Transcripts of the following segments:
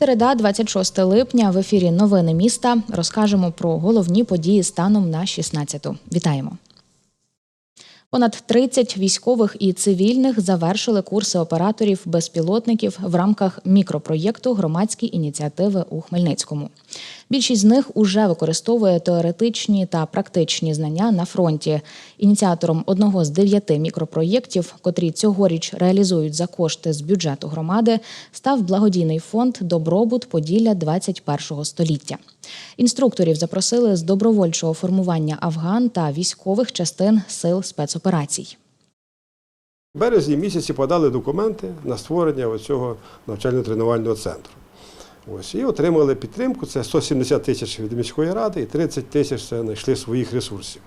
Середа, 26 липня. В ефірі Новини міста розкажемо про головні події станом на 16-ту. Вітаємо. Понад 30 військових і цивільних завершили курси операторів безпілотників в рамках мікропроєкту громадські ініціативи у Хмельницькому. Більшість з них уже використовує теоретичні та практичні знання на фронті. Ініціатором одного з дев'яти мікропроєктів, котрі цьогоріч реалізують за кошти з бюджету громади, став благодійний фонд Добробут Поділля 21 століття. Інструкторів запросили з добровольчого формування афган та військових частин сил спецоперацій. В березні місяці подали документи на створення цього навчально-тренувального центру. Ось, і отримали підтримку. Це 170 тисяч від міської ради і 30 тисяч це знайшли своїх ресурсів.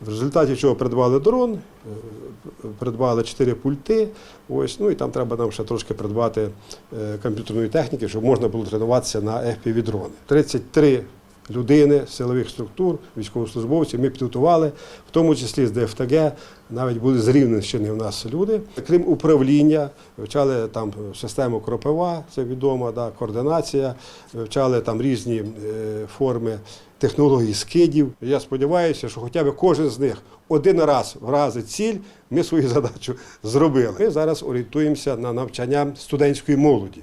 В результаті чого придбали дрон, е, придбали 4 пульти. Ось, ну і там треба нам ще трошки придбати е, комп'ютерної техніки, щоб можна було тренуватися на fpv дрони 33 людини, силових структур, військовослужбовців ми підготували, в тому числі з ДФТГ, навіть були з Рівненщини в нас люди. Крім управління, вивчали там систему кропива, це відомо, да, координація, вивчали там різні е, форми технологій скидів. Я сподіваюся, що хоча б кожен з них один раз вразить ціль, ми свою задачу зробили. Ми зараз орієнтуємося на навчання студентської молоді.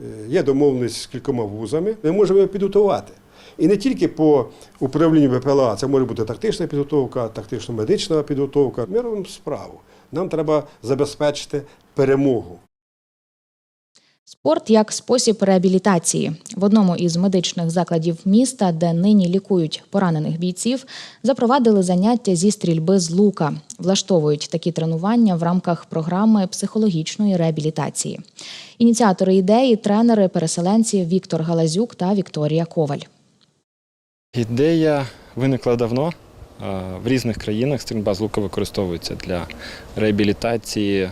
Е, Є домовленість з кількома вузами, ми можемо підготувати. І не тільки по управлінню ВПЛА, це може бути тактична підготовка, тактично-медична підготовка. Ми робимо справу. Нам треба забезпечити перемогу. Спорт як спосіб реабілітації в одному із медичних закладів міста, де нині лікують поранених бійців, запровадили заняття зі стрільби з лука. Влаштовують такі тренування в рамках програми психологічної реабілітації. Ініціатори ідеї тренери переселенці Віктор Галазюк та Вікторія Коваль. Ідея виникла давно. Е, В різних країнах стрільба з лука використовується для реабілітації е,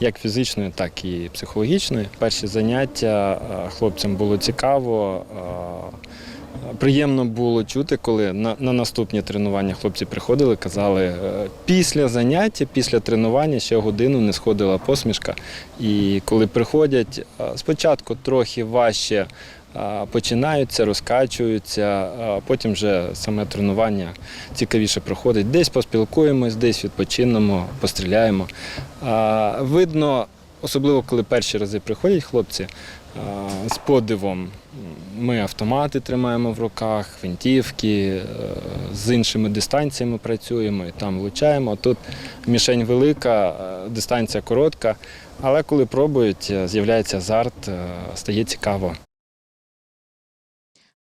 як фізичної, так і психологічної. Перші заняття е, хлопцям було цікаво. Приємно було чути, коли на, на наступні тренування хлопці приходили, казали, після заняття, після тренування ще годину не сходила посмішка. І коли приходять, спочатку трохи важче починаються, розкачуються, а потім вже саме тренування цікавіше проходить. Десь поспілкуємось, десь відпочинемо, постріляємо. Видно, особливо коли перші рази приходять хлопці з подивом. Ми автомати тримаємо в руках, гвинтівки, е, з іншими дистанціями працюємо і там влучаємо. Тут мішень велика, е, дистанція коротка, але коли пробують, е, з'являється азарт, стає цікаво.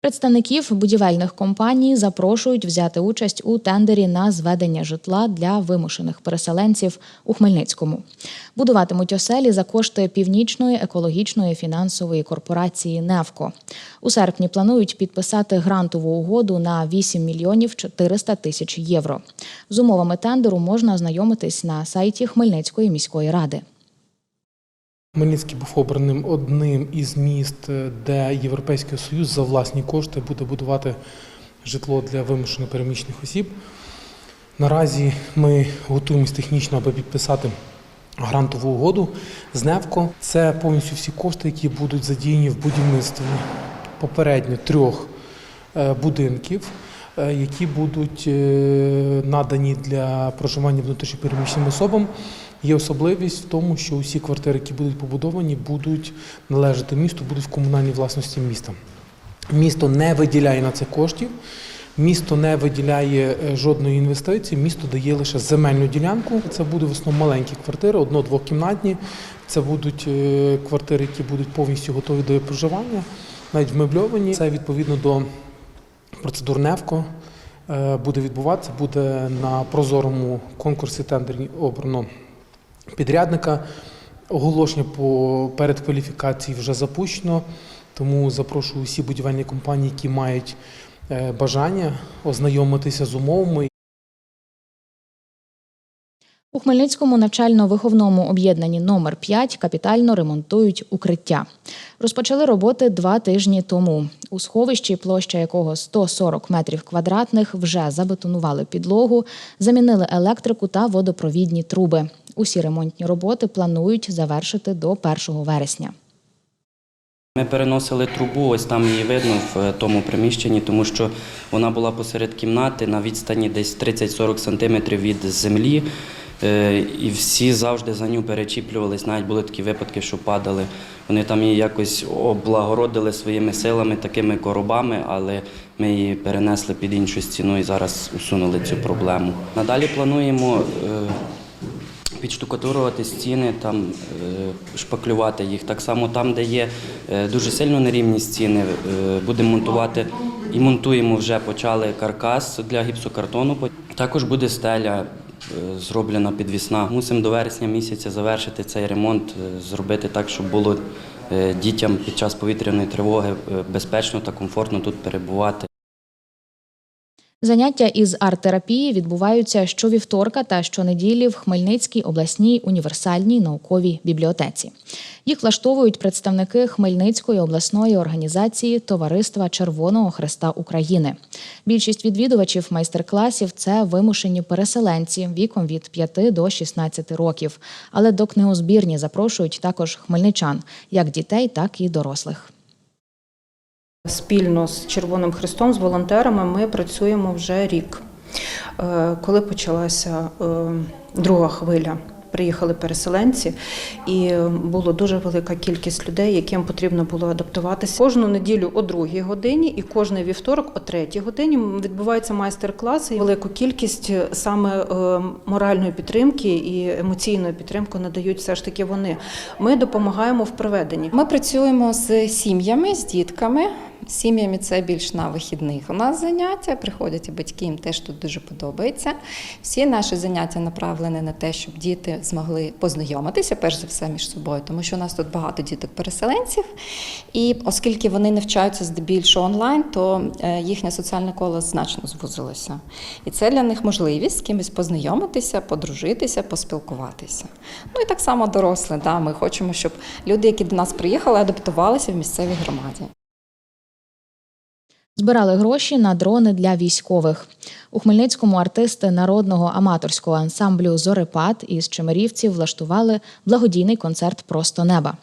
Представників будівельних компаній запрошують взяти участь у тендері на зведення житла для вимушених переселенців у Хмельницькому. Будуватимуть оселі за кошти північної екологічної фінансової корпорації «Невко». У серпні планують підписати грантову угоду на 8 мільйонів 400 тисяч євро. З умовами тендеру можна ознайомитись на сайті Хмельницької міської ради. Хмельницький був обраним одним із міст, е, де Європейський Союз за власні кошти буде будувати житло для вимушено переміщених осіб. Наразі ми готуємось технічно, аби підписати грантову угоду з НЕВКО. Це повністю всі кошти, які будуть задіяні в будівництві попередньо трьох е, будинків, е, які будуть надані для проживання внутрішньопереміщеним особам. Є особливість в тому, що усі квартири, які будуть побудовані, будуть належати місту, будуть в комунальній власності міста. Місто не виділяє на це коштів, місто не виділяє е, жодної інвестиції, місто дає лише земельну ділянку. Це будуть в основному маленькі квартири, одно-двокімнатні. Це будуть е, квартири, які будуть повністю готові до проживання, навіть вмебльовані. Це відповідно до процедур НЕВКО е, буде відбуватися, буде на прозорому конкурсі тендерні обрано підрядника. Оголошення по передкваліфікації вже запущено, тому запрошую усі будівельні компанії, які мають е, бажання ознайомитися з умовами У Хмельницькому навчально-виховному об'єднанні номер 5 капітально ремонтують укриття. Розпочали роботи два тижні тому. У сховищі, площа якого 140 метрів квадратних, вже забетонували підлогу, замінили електрику та водопровідні труби. Усі ремонтні роботи планують завершити до 1 вересня. Ми переносили трубу, ось там її видно в е, тому приміщенні, тому що вона була посеред кімнати на відстані десь 30-40 сантиметрів від землі. Е, І всі завжди за ню перечіплювались. Навіть були такі випадки, що падали. Вони там її якось облагородили своїми силами, такими коробами, але ми її перенесли під іншу стіну і зараз усунули цю проблему. Надалі плануємо е, підштукатурувати стіни, там е, шпаклювати їх. Так само там, де є е, дуже сильно нерівні стіни, е, будемо монтувати і монтуємо вже почали каркас для гіпсокартону. Також буде стеля. Зроблена підвісна. Мусимо до вересня місяця завершити цей ремонт, зробити так, щоб було дітям під час повітряної тривоги безпечно та комфортно тут перебувати. Заняття із арт-терапії відбуваються щовівторка та щонеділі в Хмельницькій обласній універсальній науковій бібліотеці. Їх влаштовують представники Хмельницької обласної організації Товариства Червоного Хреста України. Більшість відвідувачів майстер-класів це вимушені переселенці віком від 5 до 16 років. Але до книгозбірні запрошують також хмельничан, як дітей, так і дорослих. Спільно з Червоним Христом, з волонтерами ми працюємо вже рік. Е, Коли почалася е, друга хвиля, приїхали переселенці, і було дуже велика кількість людей, яким потрібно було адаптуватися. Кожну неділю о другій годині і кожний вівторок о третій годині відбуваються майстер-класи. Велику кількість саме е, моральної підтримки і емоційної підтримки надають все ж таки вони. Ми допомагаємо в проведенні. Ми працюємо з сім'ями, з дітками. Сім'ями це більш на вихідних у нас заняття. Приходять і батьки, їм теж тут дуже подобається. Всі наші заняття направлені на те, щоб діти змогли познайомитися перш за все між собою, тому що у нас тут багато діток-переселенців. І оскільки вони навчаються здебільшого онлайн, то е, їхнє соціальне коло значно звузилося. І це для них можливість з кимось познайомитися, подружитися, поспілкуватися. Ну і так само дорослі. Да, ми хочемо, щоб люди, які до нас приїхали, адаптувалися в місцевій громаді. Збирали гроші на дрони для військових. У Хмельницькому артисти народного аматорського ансамблю Зорепад із Чемерівців влаштували благодійний концерт Просто неба.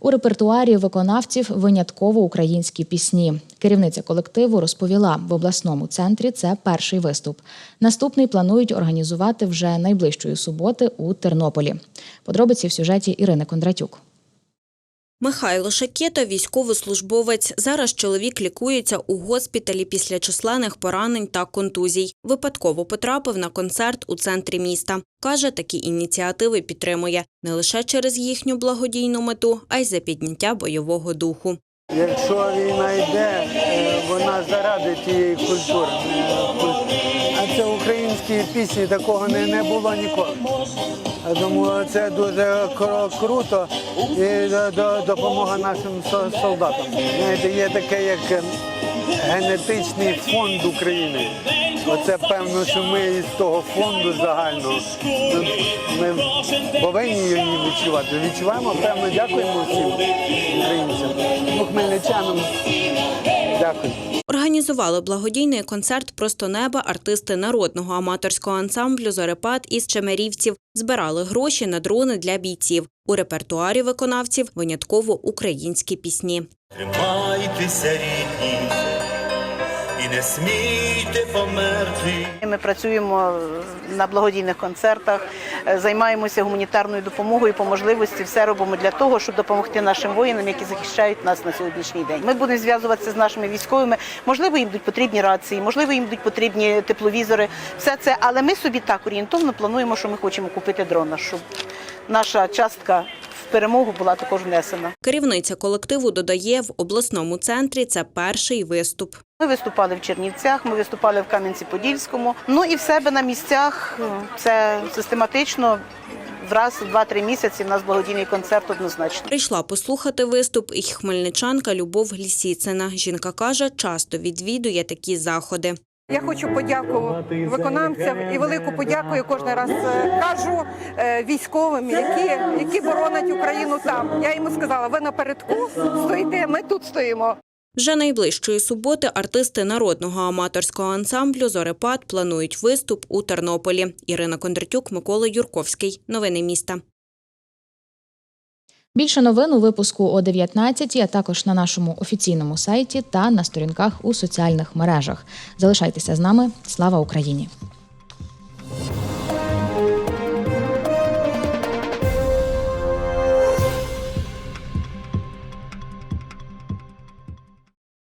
У репертуарі виконавців винятково українські пісні. Керівниця колективу розповіла, в обласному центрі це перший виступ. Наступний планують організувати вже найближчої суботи у Тернополі. Подробиці в сюжеті Ірини Кондратюк. Михайло Шакета – військовослужбовець. Зараз чоловік лікується у госпіталі після численних поранень та контузій. Випадково потрапив на концерт у центрі міста. Каже, такі ініціативи підтримує не лише через їхню благодійну мету, а й за підняття бойового духу. Якщо війна йде, е, вона заради тієї культури. Е, А це українські пісні, такого не було ніколи. Думаю, це дуже круто і до- допомога нашим солдатам. Є таке, як е, генетичний фонд України. Оце певно, що ми із того фонду загального ми, ми повинні її відчувати. Відчуваємо, певно, дякуємо всім українцям, хмельничанам. Дякую. Організували благодійний концерт «Просто неба» артисти народного аматорського ансамблю «Зорепад» із Чемерівців. Збирали гроші на дрони для бійців. У репертуарі виконавців винятково українські пісні. Тримайтеся, рідні, не смійте померти. Ми працюємо на благодійних концертах, е, займаємося гуманітарною допомогою. По можливості все робимо для того, щоб допомогти нашим воїнам, які захищають нас на сьогоднішній день. Ми будемо зв'язуватися з нашими військовими. Можливо, їм будуть потрібні рації, можливо, їм будуть потрібні тепловізори. Все це, але ми собі так орієнтовно плануємо, що ми хочемо купити дрона, щоб наша частка в перемогу була також внесена. Керівниця колективу додає, в обласному центрі це перший виступ. Ми виступали в Чернівцях, ми виступали в Кам'янці-Подільському. Ну і в себе на місцях е, це систематично. Раз в два-три місяці в нас благодійний концерт однозначно. Прийшла послухати виступ і хмельничанка Любов Лісіцина. Жінка каже, часто відвідує такі заходи. Я хочу подякувати виконавцям і велику подяку я кожен раз е, кажу е, військовим, які, які боронять Україну там. Я йому сказала, ви напередку стоїте, ми тут стоїмо. Вже найближчої суботи артисти народного аматорського ансамблю Зорепад планують виступ у Тернополі. Ірина Кондратюк, Микола Юрковський. Новини міста. Більше новин у випуску о 19, а також на нашому офіційному сайті та на сторінках у соціальних мережах. Залишайтеся з нами. Слава Україні!